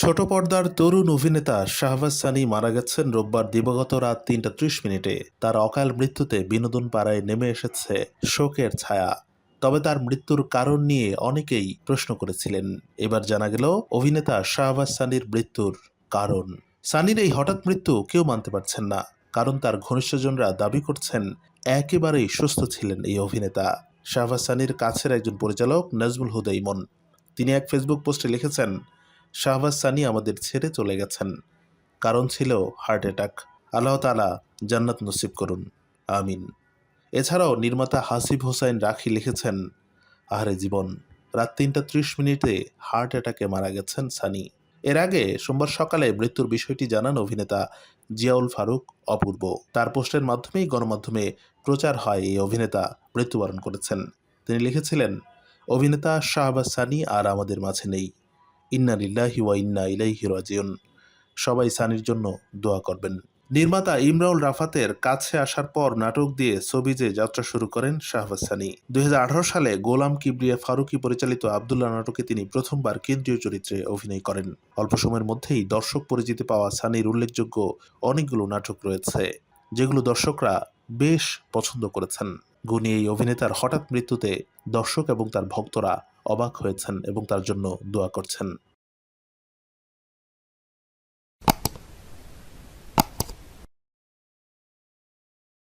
ছোট পর্দার তরুণ অভিনেতা শাহবাজ সানি মারা গেছেন রোববার দিবাগত রাত তিনটা ত্রিশ মিনিটে। তার অকাল মৃত্যুতে বিনোদন পাড়ায় নেমে এসেছে শোকের ছায়া। তবে তার মৃত্যুর কারণ নিয়ে অনেকেই প্রশ্ন করেছিলেন। এবার জানা গেল, অভিনেতা শাহবাজ সানির মৃত্যুর কারণ। সানির এই হঠাৎ মৃত্যু কেউ মানতে পারছেন না, কারণ তার ঘনিষ্ঠজনরা দাবি করছেন, একেবারেই সুস্থ ছিলেন এই অভিনেতা। শাহবাজ সানির কাছের একজন পরিচালক, নাজমুল হুদা ইমন তিনি এক ফেসবুক পোস্টে লিখেছেন শাহবাজ সানি আমাদের ছেড়ে চলে গেছেন। কারণ ছিল হার্ট অ্যাটাক আল্লাহ তালা জান্নাত নসিব করুন। আমিন। এছাড়াও নির্মাতা হাসিব হোসাইন রাখি লিখেছেন, আহারে জীবন, রাত তিনটা ত্রিশ মিনিটে হার্ট অ্যাটাকে মারা গেছেন সানি। এর আগে সোমবার সকালে মৃত্যুর বিষয়টি জানান অভিনেতা জিয়াউল ফারুক অপূর্ব। তার পোস্টের মাধ্যমেই গণমাধ্যমে প্রচার হয় এই অভিনেতা মৃত্যুবরণ করেছেন। তিনি লিখেছিলেন, অভিনেতা শাহবাজ সানি আর আমাদের মাঝে নেই। ইন্না লিল্লাহি ওয়া ইন্না ইলাইহি রাজিউন। সবাই সানির জন্য দোয়া করবেন। নির্মাতা ইমরাউল রাফাতের কাছে আসার পর নাটক দিয়ে ছবিজে যাত্রা শুরু করেন শাহবাজ সানি। দুই সালে গোলাম কিবরিয়া ফারুকি পরিচালিত আবদুল্লাহ নাটকে তিনি প্রথমবার কেন্দ্রীয় চরিত্রে অভিনয় করেন। অল্প সময়ের মধ্যেই দর্শক পরিচিতি পাওয়া সানির উল্লেখযোগ্য অনেকগুলো নাটক রয়েছে, যেগুলো দর্শকরা বেশ পছন্দ করেছেন। গুণী এই অভিনেতার হঠাৎ মৃত্যুতে দর্শক এবং তার ভক্তরা অবাক হয়েছেন এবং তার জন্য দোয়া করছেন।